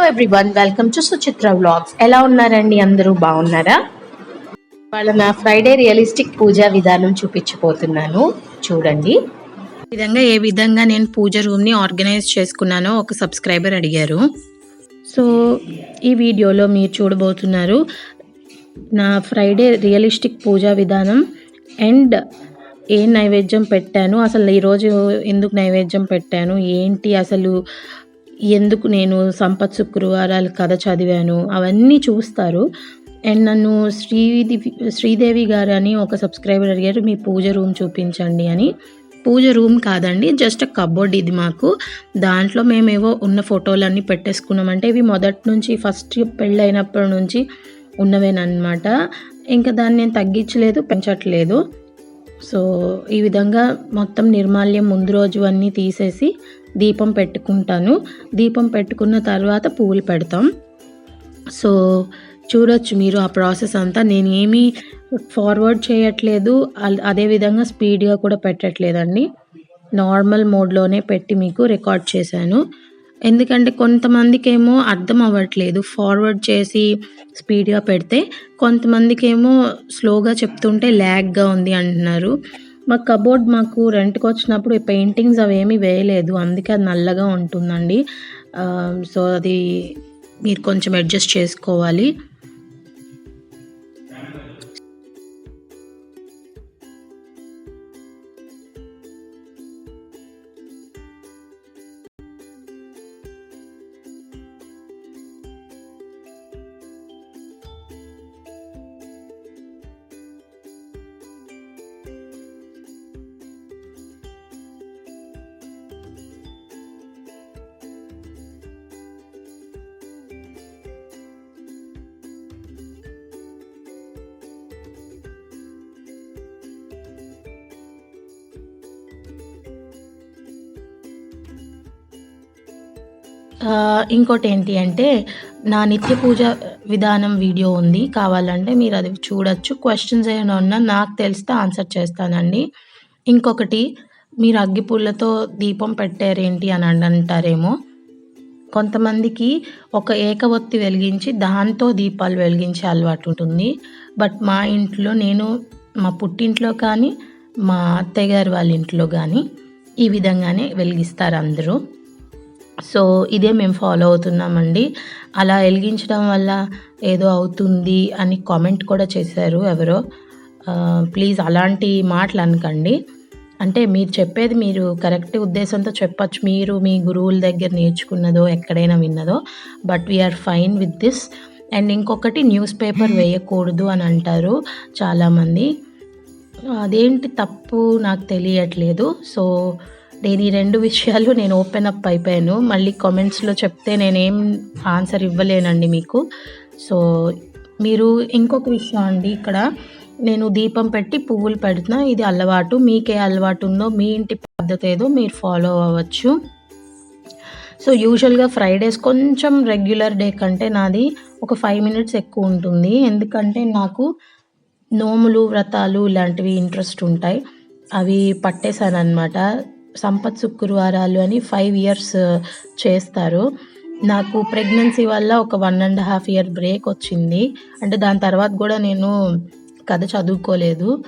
Hello everyone welcome to Suchitra vlogs ఎలా ఉన్నారండి? అందరూ బాగున్నారా? వాళ్ళ నా ఫ్రైడే రియలిస్టిక్ పూజా విధానం చూపించిపోతున్నాను చూడండి. ఈ విధంగా ఏ విధంగా నేను పూజ రూమ్ని ఆర్గనైజ్ చేసుకున్నానో ఒక సబ్స్క్రైబర్ అడిగారు. సో ఈ వీడియోలో మీరు చూడబోతున్నారు నా ఫ్రైడే రియలిస్టిక్ పూజా విధానం అండ్ ఏ నైవేద్యం పెట్టాను అసలు ఈరోజు ఎందుకు నైవేద్యం పెట్టాను ఏంటి అసలు ఎందుకు నేను సంపత్ శుక్రవారాల కథ చదివాను అవన్నీ చూస్తారు. అండ్ నన్ను శ్రీదేవి శ్రీదేవి గారు అని ఒక సబ్స్క్రైబర్ అడిగారు మీ పూజ రూమ్ చూపించండి అని. పూజ రూమ్ కాదండి జస్ట్ కబోర్డ్ ఇది మాకు. దాంట్లో మేమేవో ఉన్న ఫోటోలన్నీ పెట్టేసుకున్నామంటే ఇవి మొదటి నుంచి ఫస్ట్ పెళ్ళైనప్పటి నుంచి ఉన్నవేనమాట ఇంకా దాన్ని నేను తగ్గించలేదు పెంచట్లేదు. సో ఈ విధంగా మొత్తం నిర్మాల్యం ముందు రోజు అన్నీ తీసేసి దీపం పెట్టుకుంటాను. దీపం పెట్టుకున్న తర్వాత పువ్వులు పెడతాం. సో చూడొచ్చు మీరు ఆ ప్రాసెస్ అంతా. నేను ఏమీ ఫార్వర్డ్ చేయట్లేదు. అదేవిధంగా స్పీడ్గా కూడా పెట్టట్లేదండి. నార్మల్ మోడ్లోనే పెట్టి మీకు రికార్డ్ చేశాను. ఎందుకంటే కొంతమందికి ఏమో అర్థం అవ్వట్లేదు. ఫార్వర్డ్ చేసి స్పీడ్గా పెడితే కొంతమందికి ఏమో స్లోగా చెప్తుంటే ల్యాగ్గా ఉంది అంటున్నారు. మా కబోర్డ్ మాకు రెంట్కి వచ్చినప్పుడు పెయింటింగ్స్ అవి ఏమీ వేయలేదు. అందుకే అది నల్లగా ఉంటుందండి. సో అది మీరు కొంచెం అడ్జస్ట్ చేసుకోవాలి. ఇంకోటి ఏంటి అంటే నా నిత్య పూజ విధానం వీడియో ఉంది. కావాలంటే మీరు అది చూడొచ్చు. క్వశ్చన్స్ ఏమైనా ఉన్నా నాకు తెలిస్తే ఆన్సర్ చేస్తానండి. ఇంకొకటి మీరు అగ్గిపుల్లతో దీపం పెట్టారేంటి అని అని అంటారేమో. కొంతమందికి ఒక ఏకవత్తి వెలిగించి దాంతో దీపాలు వెలిగించే అలవాటు ఉంటుంది. బట్ మా ఇంట్లో నేను మా పుట్టింట్లో కానీ మా అత్తయ్య గారి వాళ్ళ ఇంట్లో కానీ ఈ విధంగానే వెలిగిస్తారు అందరూ. సో ఇదే మేము ఫాలో అవుతున్నామండి. అలా వెలిగించడం వల్ల ఏదో అవుతుంది అని కామెంట్ కూడా చేశారు ఎవరో. ప్లీజ్ అలాంటి మాటలు అనకండి. అంటే మీరు చెప్పేది మీరు కరెక్ట్ ఉద్దేశంతో చెప్పచ్చు. మీరు మీ గురువుల దగ్గర నేర్చుకున్నదో ఎక్కడైనా విన్నదో. But we're fine with this and ఇంకొకటి న్యూస్ పేపర్ వేయకూడదు అని అంటారు చాలామంది. అదేంటి తప్పు నాకు తెలియట్లేదు. సో నేను ఈ రెండు విషయాలు నేను ఓపెన్ అప్ అయిపోయాను. మళ్ళీ కామెంట్స్లో చెప్తే నేనేం ఆన్సర్ ఇవ్వలేనండి మీకు. సో మీరు ఇంకొక విషయం అండి ఇక్కడ. నేను దీపం పెట్టి పువ్వులు పెడుతున్నా. ఇది అలవాటు. మీకే అలవాటు ఉందో మీ ఇంటి పద్ధతి ఏదో మీరు ఫాలో అవ్వచ్చు. సో యూజువల్గా ఫ్రైడేస్ కొంచెం రెగ్యులర్ డే కంటే నాది ఒక ఫైవ్ మినిట్స్ ఎక్కువ ఉంటుంది. ఎందుకంటే నాకు నోములు వ్రతాలు ఇలాంటివి ఇంట్రెస్ట్ ఉంటాయి. అవి పట్టేశాను అనమాట సంపత్ శుక్రవారాలు అని ఫైవ్ ఇయర్స్ uh, చేస్తారు. నాకు ప్రెగ్నెన్సీ వల్ల ఒక one and half year break వచ్చింది. అంటే దాని తర్వాత కూడా నేను కథ చదువుకోలేదు.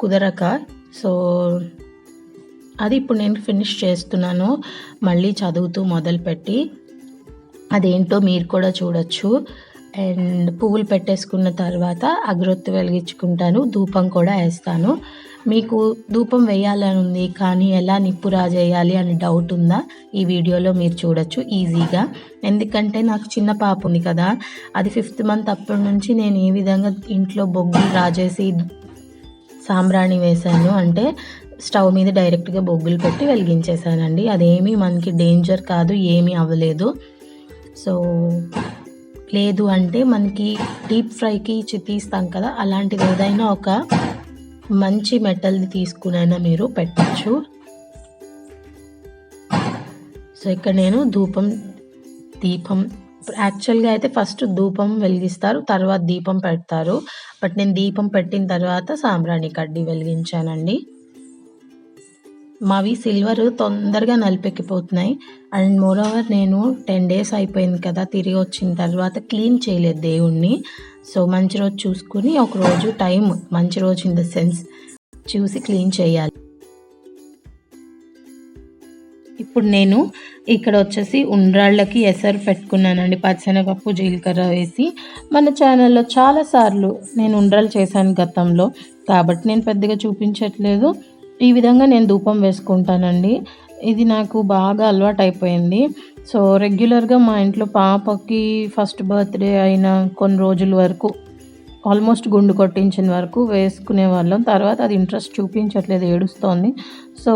కుదరక. సో అది ఇప్పుడు నేను ఫినిష్ చేస్తున్నాను. మళ్ళీ చదువుతూ మొదలుపెట్టి అదేంటో మీరు కూడా చూడొచ్చు. అండ్ పువ్వులు పెట్టేసుకున్న తర్వాత అగరొత్తి వెలిగించుకుంటాను. ధూపం కూడా వేస్తాను. మీకు ధూపం వేయాలని ఉంది కానీ ఎలా నిప్పు రాజేయాలి అని డౌట్ ఉందా? ఈ వీడియోలో మీరు చూడొచ్చు ఈజీగా ఎందుకంటే నాకు చిన్న పాప ఉంది కదా అది ఫిఫ్త్ మంత్ అప్పటి నుంచి నేను ఏ విధంగా ఇంట్లో బొగ్గులు రాజేసి సాంబ్రాణి వేశాను అంటే స్టవ్ మీద డైరెక్ట్గా బొగ్గులు పెట్టి వెలిగించేశానండి. అదేమీ మనకి డేంజర్ కాదు ఏమీ అవ్వలేదు. సో లేదు అంటే మనకి డీప్ ఫ్రైకి చి- తీస్తాం కదా అలాంటిది ఏదైనా ఒక మంచి మెటల్ది తీసుకునైనా మీరు పెట్టచ్చు. సో ఇక్కడ నేను ధూపం దీపం యాక్చువల్గా అయితే ఫస్ట్ ధూపం వెలిగిస్తారు తర్వాత దీపం పెడతారు. బట్ నేను దీపం పెట్టిన తర్వాత సాంబ్రాణి కడ్డీ వెలిగించానండి. మావి సిల్వర్ తొందరగా నలిపెక్కిపోతున్నాయి. అండ్ మోర్ ఓవర్ నేను టెన్ డేస్ అయిపోయింది కదా తిరిగి వచ్చిన తర్వాత క్లీన్ చేయలేదు దేవుణ్ణి. సో మంచి రోజు చూసుకుని ఒక రోజు టైం మంచి రోజు ఇన్ ద సెన్స్ చూసి క్లీన్ చేయాలి. ఇప్పుడు నేను ఇక్కడ వచ్చేసి ఉండ్రాళ్ళకి ఎసరు పెట్టుకున్నానండి. పచ్చనపప్పు జీలకర్ర వేసి మన ఛానల్లో చాలాసార్లు నేను ఉండ్రాలు చేశాను గతంలో. కాబట్టి నేను పెద్దగా చూపించట్లేదు. ఈ విధంగా నేను ధూపం వేసుకుంటానండి. ఇది నాకు బాగా అలవాటు అయిపోయింది సో రెగ్యులర్గా మా ఇంట్లో పాపకి ఫస్ట్ బర్త్డే అయిన కొన్ని రోజుల వరకు ఆల్మోస్ట్ గుండు కొట్టించిన వరకు వేసుకునే వాళ్ళం. తర్వాత అది ఇంట్రెస్ట్ చూపించట్లేదు ఏడుస్తోంది. సో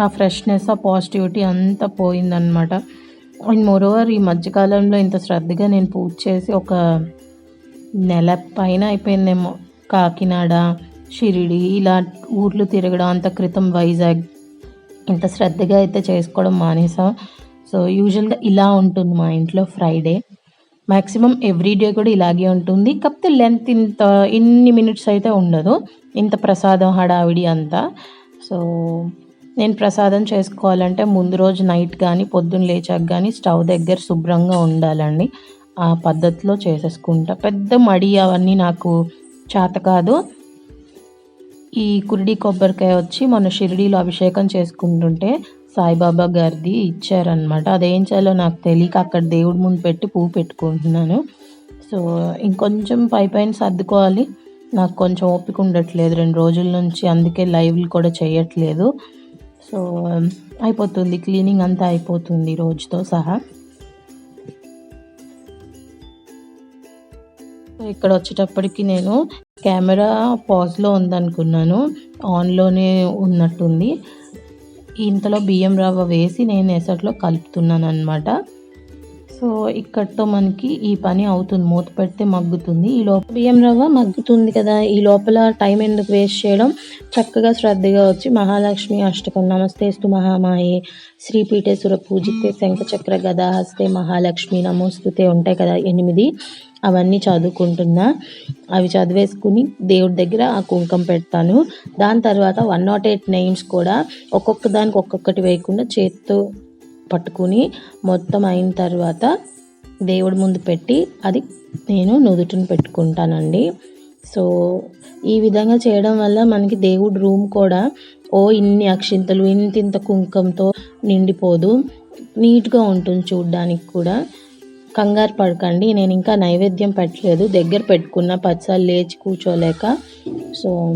ఆ ఫ్రెష్నెస్ ఆ పాజిటివిటీ అంతా పోయిందనమాట అండ్ మోరోవర్ ఈ మధ్యకాలంలో ఇంత శ్రద్ధగా నేను పూజ చేసి ఒక నెల పైన అయిపోయిందేమో. కాకినాడ షిరిడి ఇలా ఊర్లు తిరగడం అంత క్రితం వైజాగ్. ఇంత శ్రద్ధగా అయితే చేసుకోవడం మానేసాం. సో యూజువల్గా ఇలా ఉంటుంది మా ఇంట్లో ఫ్రైడే. మ్యాక్సిమం ఎవ్రీడే కూడా ఇలాగే ఉంటుంది. కాకపోతే లెంత్ ఇంత ఇన్ని మినిట్స్ అయితే ఉండదు. ఇంత ప్రసాదం హడావిడి అంతా. సో నేను ప్రసాదం చేసుకోవాలంటే ముందు రోజు నైట్ కానీ పొద్దున్న లేచాక కానీ స్టవ్ దగ్గర శుభ్రంగా ఉండాలండి. ఆ పద్ధతిలో చేసేసుకుంటా. పెద్ద మడి అవన్నీ నాకు చేత కాదు. ఈ కురిడి కొబ్బరికాయ వచ్చి మన షిరిడీలో అభిషేకం చేసుకుంటుంటే సాయిబాబా గారిది ఇచ్చారనమాట అదేం చేయాలో నాకు తెలియక అక్కడ దేవుడి ముందు పెట్టి పువ్వు పెట్టుకుంటున్నాను. సో ఇంకొంచెం పై పైన సర్దుకోవాలి. నాకు కొంచెం ఓపిక ఉండట్లేదు రెండు రోజుల నుంచి అందుకే లైవ్లు కూడా చేయట్లేదు. సో అయిపోతుంది. క్లీనింగ్ అంతా అయిపోతుంది రోజుతో సహా. ఇక్కడ వచ్చేటప్పటికి నేను కెమెరా పాజ్లో ఉందనుకున్నాను. ఆన్లోనే ఉన్నట్టుంది. ఇంతలో బియ్యం రవ్వ వేసి నేను ఎసట్లో కలుపుతున్నాను అనమాట సో ఇక్కడతో మనకి ఈ పని అవుతుంది. మూత పెడితే మగ్గుతుంది. ఈ లోపల బియ్యం రవ్వ మగ్గుతుంది కదా. ఈ లోపల టైం ఎందుకు వేస్ట్ చేయడం? చక్కగా శ్రద్ధగా వచ్చి మహాలక్ష్మి అష్టకం. నమస్తేస్తు మహామాయే. శ్రీపీఠేశ్వర పూజితే శంఖచక్ర గదా హస్తే మహాలక్ష్మి. నమోస్తుతే ఉంటాయి కదా ఎనిమిది. అవన్నీ చదువుకుంటున్నా. అవి చదివేసుకుని దేవుడి దగ్గర ఆ కుంకం పెడతాను. దాని తర్వాత వన్ నాట్ ఎయిట్ నేమ్స్ కూడా ఒక్కొక్క దానికి ఒక్కొక్కటి వేయకుండా చేత్తో పట్టుకుని మొత్తం అయిన తర్వాత దేవుడి ముందు పెట్టి అది నేను నుదుటిని పెట్టుకుంటానండి. సో ఈ విధంగా చేయడం వల్ల మనకి దేవుడి రూమ్ కూడా ఓ ఇన్ని అక్షింతలు ఇంత ఇంత కుంకంతో నిండిపోదు. నీట్గా ఉంటుంది చూడ్డానికి కూడా. కంగారు పడకండి నేను ఇంకా నైవేద్యం పెట్టలేదు. దగ్గర పెట్టుకున్న పచ్చళ్ళు లేచి కూర్చోలేక. సో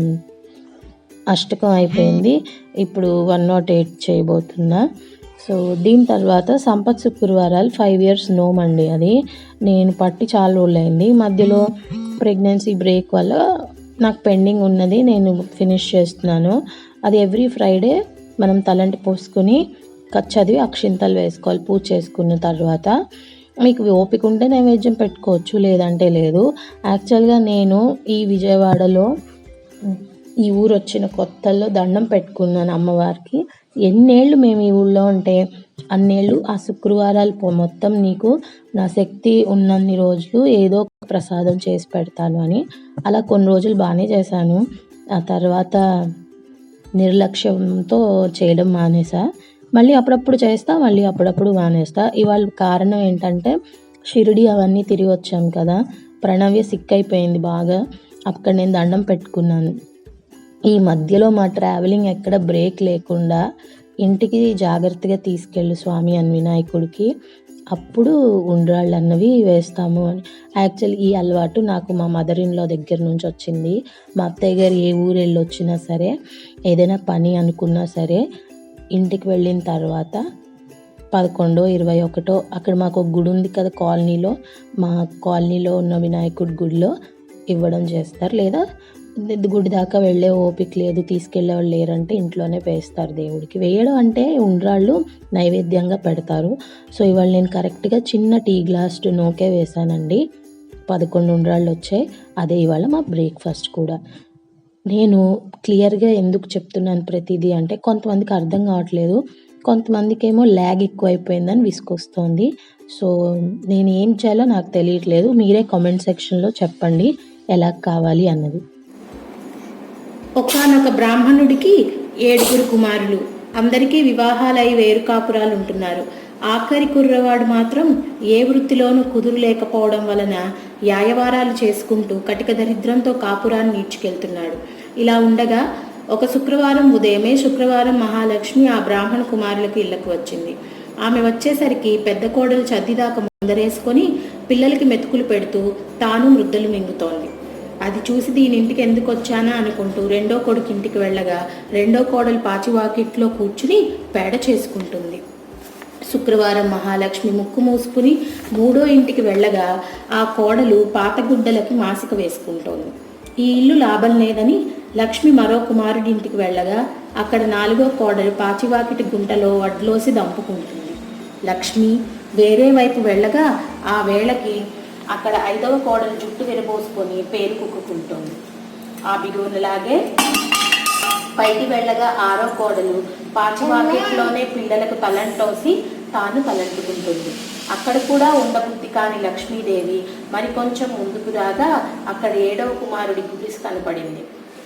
అష్టకం అయిపోయింది. ఇప్పుడు వన్ నాట్ ఎయిట్ చేయబోతున్నా. సో దీని తర్వాత సంపత్ శుక్రవారాలు ఫైవ్ ఇయర్స్ నోమ్ అండి అది నేను పట్టి చాలా రోజులు అయింది మధ్యలో ప్రెగ్నెన్సీ బ్రేక్ వల్ల నాకు పెండింగ్ ఉన్నది. నేను ఫినిష్ చేస్తున్నాను. అది ఎవ్రీ ఫ్రైడే మనం తలంటి పోసుకొని చదివి అక్షింతలు వేసుకోవాలి. పూజ చేసుకున్న తర్వాత మీకు ఓపిక ఉంటే నైవేద్యం పెట్టుకోవచ్చు. లేదంటే లేదు. యాక్చువల్గా నేను ఈ విజయవాడలో ఈ ఊరు వచ్చిన కొత్తల్లో దండం పెట్టుకున్నాను అమ్మవారికి. ఎన్నేళ్ళు మేము ఈ ఊళ్ళో ఉంటే అన్నేళ్ళు ఆ శుక్రవారాలు మొత్తం నీకు నా శక్తి ఉన్నన్ని రోజులు ఏదో ప్రసాదం చేసి పెడతాను అని అలా కొన్ని రోజులు బాగానే చేశాను. ఆ తర్వాత నిర్లక్ష్యంతో చేయడం మానేసా. మళ్ళీ అప్పుడప్పుడు చేస్తా మళ్ళీ అప్పుడప్పుడు మానేస్తా. ఇవాళ కారణం ఏంటంటే షిరిడి అవన్నీ తిరిగి వచ్చాం కదా. ప్రణవ్య సిక్ అయిపోయింది బాగా. అక్కడ నేను దండం పెట్టుకున్నాను. ఈ మధ్యలో మా ట్రావెలింగ్ ఎక్కడ బ్రేక్ లేకుండా ఇంటికి జాగ్రత్తగా తీసుకెళ్ళు స్వామి అని వినాయకుడికి. అప్పుడు ఉండ్రాళ్ళు అన్నవి వేస్తాము అని. యాక్చువల్ ఈ అలవాటు నాకు మా మదర్ ఇన్లో దగ్గర నుంచి వచ్చింది. మా అత్తయ్య గారు ఏ ఊరు వెళ్ళి వచ్చినా సరే ఏదైనా పని అనుకున్నా సరే ఇంటికి వెళ్ళిన తర్వాత పదకొండో ఇరవై ఒకటో అక్కడ మాకు ఒక గుడి ఉంది కదా కాలనీలో మా కాలనీలో ఉన్న వినాయకుడి గుడిలో ఇవ్వడం చేస్తారు. లేదా గుడి దాకా వెళ్ళే ఓపిక లేదు తీసుకెళ్ళే వాళ్ళు లేరంటే ఇంట్లోనే వేస్తారు దేవుడికి. వేయడం అంటే ఉండ్రాళ్ళు నైవేద్యంగా పెడతారు. సో ఇవాళ నేను కరెక్ట్గా చిన్న టీ గ్లాస్ నోకే వేశానండి పదకొండు ఉండ్రాళ్ళు వచ్చాయి. అదే ఇవాళ మా బ్రేక్ఫాస్ట్ కూడా. నేను క్లియర్గా ఎందుకు చెప్తున్నాను ప్రతిదీ అంటే కొంతమందికి అర్థం కావట్లేదు. కొంతమందికి ఏమో ల్యాగ్ ఎక్కువైపోయిందని విసుకొస్తోంది సో నేను ఏం చేయాలో నాకు తెలియట్లేదు. మీరే కామెంట్ సెక్షన్లో చెప్పండి ఎలా కావాలి అన్నది. ఒకనొక బ్రాహ్మణుడికి ఏడుగురు కుమారులు. అందరికీ వివాహాలై వేరు కాపురాలు ఉంటున్నారు ఆఖరి కుర్రవాడు మాత్రం ఏ వృత్తిలోనూ కుదురు లేకపోవడం వలన యాయవారాలు చేసుకుంటూ కటిక దరిద్రంతో కాపురాన్ని ఈడ్చుకెళ్తున్నాడు ఇలా ఉండగా ఒక శుక్రవారం ఉదయమే శుక్రవారం మహాలక్ష్మి ఆ బ్రాహ్మణ కుమారులకు ఇళ్ళకు వచ్చింది. ఆమె వచ్చేసరికి పెద్ద కోడలు చద్దిదాకా ముందరేసుకొని పిల్లలకి మెతుకులు పెడుతూ తాను మృద్దలు మింగుతోంది. అది చూసి దీని ఇంటికి ఎందుకు వచ్చానా అనుకుంటూ రెండో కొడుకు ఇంటికి వెళ్ళగా రెండో కోడలు పాచివాకిట్లో కూర్చుని పేడ చేసుకుంటుంది. శుక్రవారం మహాలక్ష్మి ముక్కు మూసుకుని మూడో ఇంటికి వెళ్ళగా ఆ కోడలు పాత గుడ్డలకి మాసిక వేసుకుంటోంది. ఈ ఇల్లు లాభం లేదని లక్ష్మి మరో కుమారుడి ఇంటికి వెళ్ళగా అక్కడ నాలుగో కోడలు పాచివాకిటి గుంటలో వడ్లోసి దంపుకుంటుంది. లక్ష్మి వేరే వైపు వెళ్ళగా ఆ వేళకి అక్కడ ఐదవ కోడలు జుట్టు విరబోసుకొని పేరు కుక్కుకుంటోంది. ఆ బిగువునలాగే పైకి వెళ్ళగా ఆరో కోడలు పాచివాకిట్లోనే పిల్లలకు తలంటోసి తాను తలంటుకుంటుంది అక్కడ కూడా ఉండబుద్ధి కాని లక్ష్మీదేవి మరి కొంచెం ముందుకు రాగా అక్కడ ఏడవ కుమారుడి గుడిసి కనపడింది.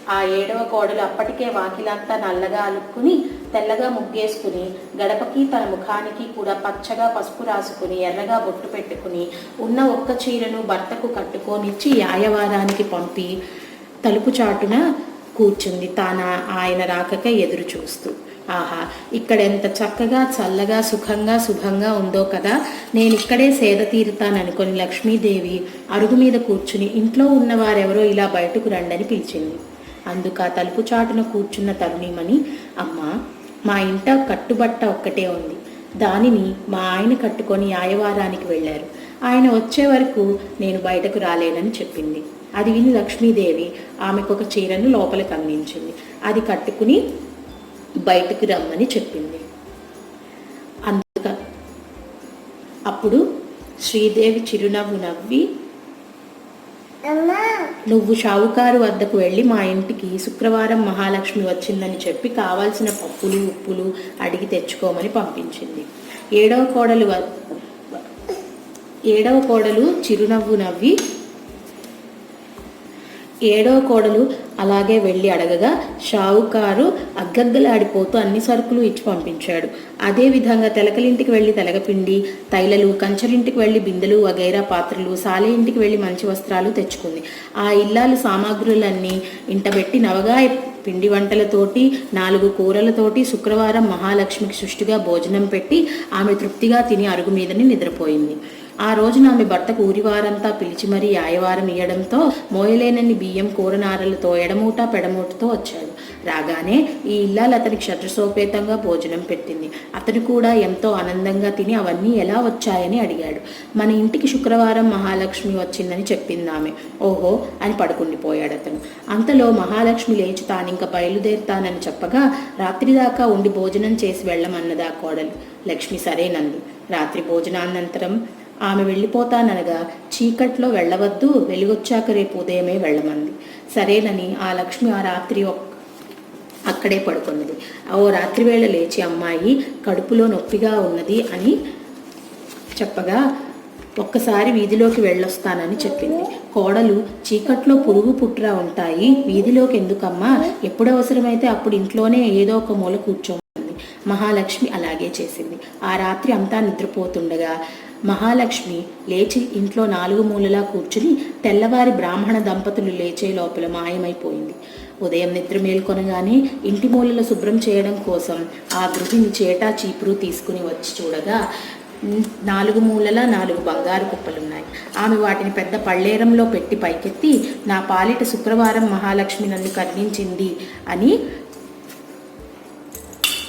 ఆ ఏడవ కోడలు అప్పటికే వాకిలంతా నల్లగా అలుక్కుని తెల్లగా ముగ్గేసుకుని గడపకి తన ముఖానికి కూడా పచ్చగా పసుపు రాసుకుని ఎర్రగా బొట్టు పెట్టుకుని ఉన్న ఒక్క చీరను భర్తకు కట్టుకొనిచ్చి యాయవారానికి పంపి తలుపు చాటున కూర్చుంది. తాన ఆయన రాకక ఎదురు చూస్తూ ఆహా ఇక్కడ ఎంత చక్కగా చల్లగా సుఖంగా శుభంగా ఉందో కదా. నేను ఇక్కడే సేద తీరుతాననుకొని లక్ష్మీదేవి అరుగు మీద కూర్చుని ఇంట్లో ఉన్నవారెవరో ఇలా బయటకు రండని పిలిచింది. అందుక ఆ తలుపు చాటున కూర్చున్న తరుణిమని అమ్మ మా ఇంట కట్టుబట్ట ఒక్కటే ఉంది. దానిని మా ఆయన కట్టుకొని ఆయవారానికి వెళ్ళారు. ఆయన వచ్చే వరకు నేను బయటకు రాలేనని చెప్పింది. అది విని లక్ష్మీదేవి ఆమెకు ఒక చీరను లోపలికి అందించింది. అది కట్టుకుని బయటకు రమ్మని చెప్పింది. అందుక అప్పుడు శ్రీదేవి చిరునవ్వు నవ్వి నువ్వు షావుకారు వద్దకు వెళ్ళి మా ఇంటికి శుక్రవారం మహాలక్ష్మి వచ్చిందని చెప్పి కావాల్సిన పప్పులు ఉప్పులు అడిగి తెచ్చుకోమని పంపించింది. ఏడవ కోడలు వ- ఏడవ కోడలు చిరునవ్వు నవ్వి ఏడవ కోడలు అలాగే వెళ్ళి అడగగా షావుకారు అగ్గగ్గలాడిపోతూ అన్ని సరుకులు ఇచ్చి పంపించాడు. అదే విధంగా తెలకలింటికి వెళ్ళి తెలగపిండి తైలలు కంచరింటికి వెళ్ళి బిందెలు వగైరా పాత్రలు సాలే ఇంటికి వెళ్ళి మంచి వస్త్రాలు తెచ్చుకుంది. ఆ ఇల్లాలు సామాగ్రులన్నీ ఇంటబెట్టి నవగా పిండి వంటలతోటి నాలుగు కూరలతోటి శుక్రవారం మహాలక్ష్మికి సుష్టిగా భోజనం పెట్టి ఆమె తృప్తిగా తిని అరుగు మీదని నిద్రపోయింది. ఆ రోజున ఆమె భర్తకు ఊరివారంతా పిలిచి మరీ యాయవారం ఇయ్యడంతో మోయలేనని బియ్యం కూరనారలతో ఎడమూట పెడమూటతో వచ్చాడు. రాగానే ఈ ఇల్లాలు అతనికి శత్రుసోపేతంగా భోజనం పెట్టింది. అతను కూడా ఎంతో ఆనందంగా తిని అవన్నీ ఎలా వచ్చాయని అడిగాడు. మన ఇంటికి శుక్రవారం మహాలక్ష్మి వచ్చిందని చెప్పింది ఆమె. ఓహో అని పడుకుండిపోయాడు అతను. అంతలో మహాలక్ష్మి లేచి తానింక బయలుదేరుతానని చెప్పగా రాత్రి దాకా ఉండి భోజనం చేసి వెళ్ళమన్నదా కోడలు. లక్ష్మి సరేనంది. రాత్రి భోజనానంతరం ఆమె వెళ్ళిపోతాననగా చీకట్లో వెళ్ళవద్దు వెలుగొచ్చాక రేపు ఉదయమే వెళ్ళమంది. సరేనని ఆ లక్ష్మి ఆ రాత్రి ఒక్- అక్కడే పడుకున్నది. ఓ రాత్రి వేళ లేచి అమ్మాయి కడుపులో నొప్పిగా ఉన్నది అని చెప్పగా ఒక్కసారి వీధిలోకి వెళ్ళొస్తానని చెప్పింది. కోడలు చీకట్లో పురుగు పుట్రా ఉంటాయి వీధిలోకి ఎందుకమ్మా ఎప్పుడు అవసరమైతే అప్పుడు ఇంట్లోనే ఏదో ఒక మూల కూర్చోమంది మహాలక్ష్మి అలాగే చేసింది. ఆ రాత్రి అంతా నిద్రపోతుండగా మహాలక్ష్మి లేచి ఇంట్లో నాలుగు మూలలా కూర్చుని తెల్లవారి బ్రాహ్మణ దంపతులు లేచే లోపల మాయమైపోయింది. ఉదయం నిద్ర మేల్కొనగానే ఇంటి మూలలు శుభ్రం చేయడం కోసం ఆ గృహిణి చేటా చీపురు తీసుకుని వచ్చి చూడగా నాలుగు మూలల నాలుగు బంగారు కుప్పలున్నాయి. ఆమె వాటిని పెద్ద పళ్ళేరంలో పెట్టి పైకెత్తి నా పాలిట శుక్రవారం మహాలక్ష్మి నన్ను కర్ణించింది అని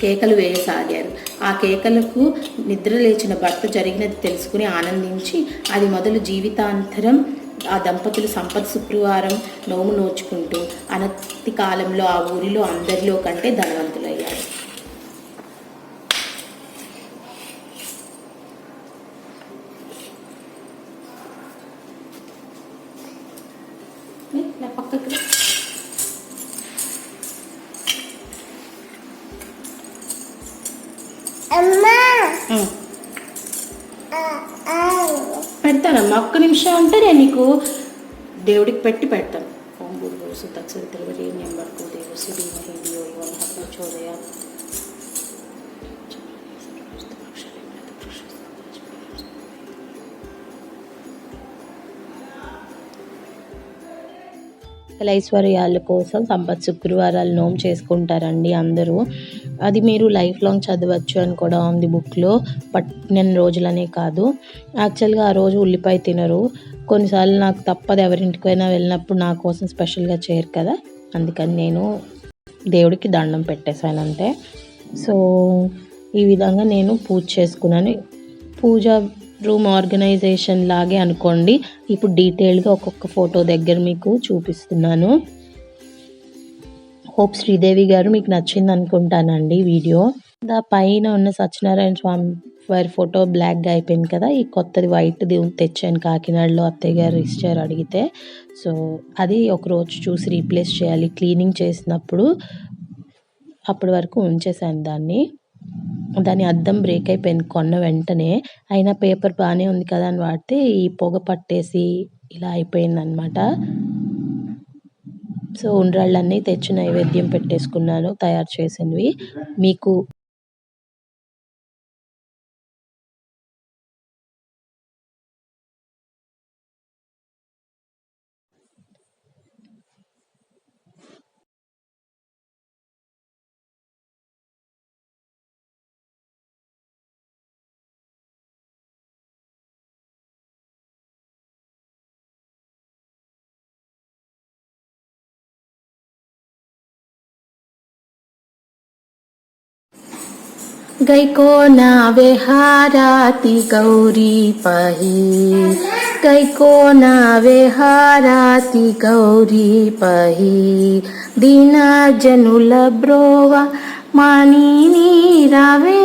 కేకలు వేయసాగారు. ఆ కేకలకు నిద్ర లేచిన భర్త జరిగినది తెలుసుకుని ఆనందించి అది మొదలు జీవితాంతరం ఆ దంపతులు సంపద శుక్రవారం నోము నోచుకుంటూ అనతి కాలంలో ఆ ఊరిలో అందరిలో కంటే ధనవంతులయ్యారు నా పెడతానమ్మా ఒక్క నిమిషం అంటే నేను నీకు దేవుడికి పెట్టి పెడతాను. ఓం గురు సుతక్ష తెలుగు నెంబర్ దేవసు ధీమహి ధియో యువ మహా సకల ఐశ్వర్యాల కోసం సంపత్ శుక్రవారాలు నోమ్ చేసుకుంటారండి అందరూ. అది మీరు లైఫ్ లాంగ్ చదవచ్చు అని కూడా ఉంది బుక్లో పట్టిన రోజులనే కాదు. యాక్చువల్గా ఆ రోజు ఉల్లిపాయ తినరు. కొన్నిసార్లు నాకు తప్పదు ఎవరింటికైనా వెళ్ళినప్పుడు నా కోసం స్పెషల్గా చేయరు కదా. అందుకని నేను దేవుడికి దండం పెట్టేశానంటే సో ఈ విధంగా నేను పూజ చేసుకున్నాను. పూజ రూమ్ ఆర్గనైజేషన్ లాగే అనుకోండి. ఇప్పుడు డీటెయిల్గా ఒక్కొక్క ఫోటో దగ్గర మీకు చూపిస్తున్నాను. హోప్ శ్రీదేవి గారు మీకు నచ్చింది అనుకుంటానండి వీడియో. దా పైన ఉన్న సత్యనారాయణ స్వామి వారి ఫోటో బ్లాక్గా అయిపోయింది కదా ఈ కొత్తది వైట్ది తెచ్చాను కాకినాడలో అత్తయ్య గారు ఇచ్చారు అడిగితే. సో అది ఒకరోజు చూసి రీప్లేస్ చేయాలి క్లీనింగ్ చేసినప్పుడు అప్పటి వరకు ఉంచేసాను దాన్ని. దాని అద్దం బ్రేక్ అయిపోయింది కొన్న వెంటనే. అయినా పేపర్ బాగానే ఉంది కదా అని వాడితే ఈ పొగ పట్టేసి ఇలా అయిపోయింది అనమాట సో ఉండ్రాళ్ళన్నీ తెచ్చి నైవేద్యం పెట్టేసుకున్నాను తయారు చేసినవి. మీకు गैको न विहाराति गौरी पही गैको न विहाराति गौरी पही दीना जनुल ब्रोवा मानी नीरावे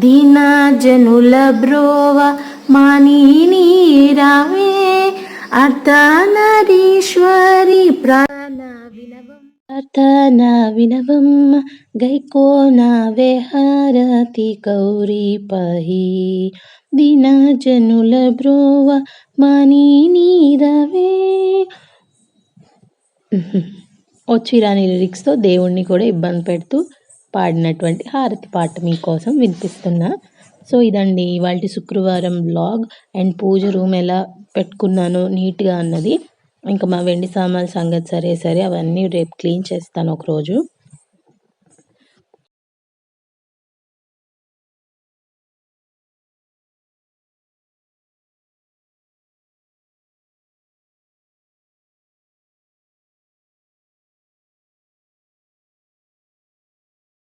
दीना जनुल ब्रोवा मानी नीरावे अर्धनारीश्वरी प्राण विनव ప్రార్థన వినవమ్మ గైకోనావే హారతి గౌరీ పహి దిన జనుల బ్రోవ మనీ నీరవే వచ్చిరాని లిరిక్స్తో దేవుణ్ణి కూడా ఇబ్బంది పెడుతూ పాడినటువంటి హారతి పాట మీకోసం వినిపిస్తున్నా. సో ఇదండి ఇవాళ శుక్రవారం బ్లాగ్ అండ్ పూజ రూమ్ ఎలా పెట్టుకున్నానో నీట్గా అన్నది. ఇంకా మా వెండి సామాన్లు సంగతి సరే సరే అవన్నీ రేపు క్లీన్ చేస్తాను ఒకరోజు.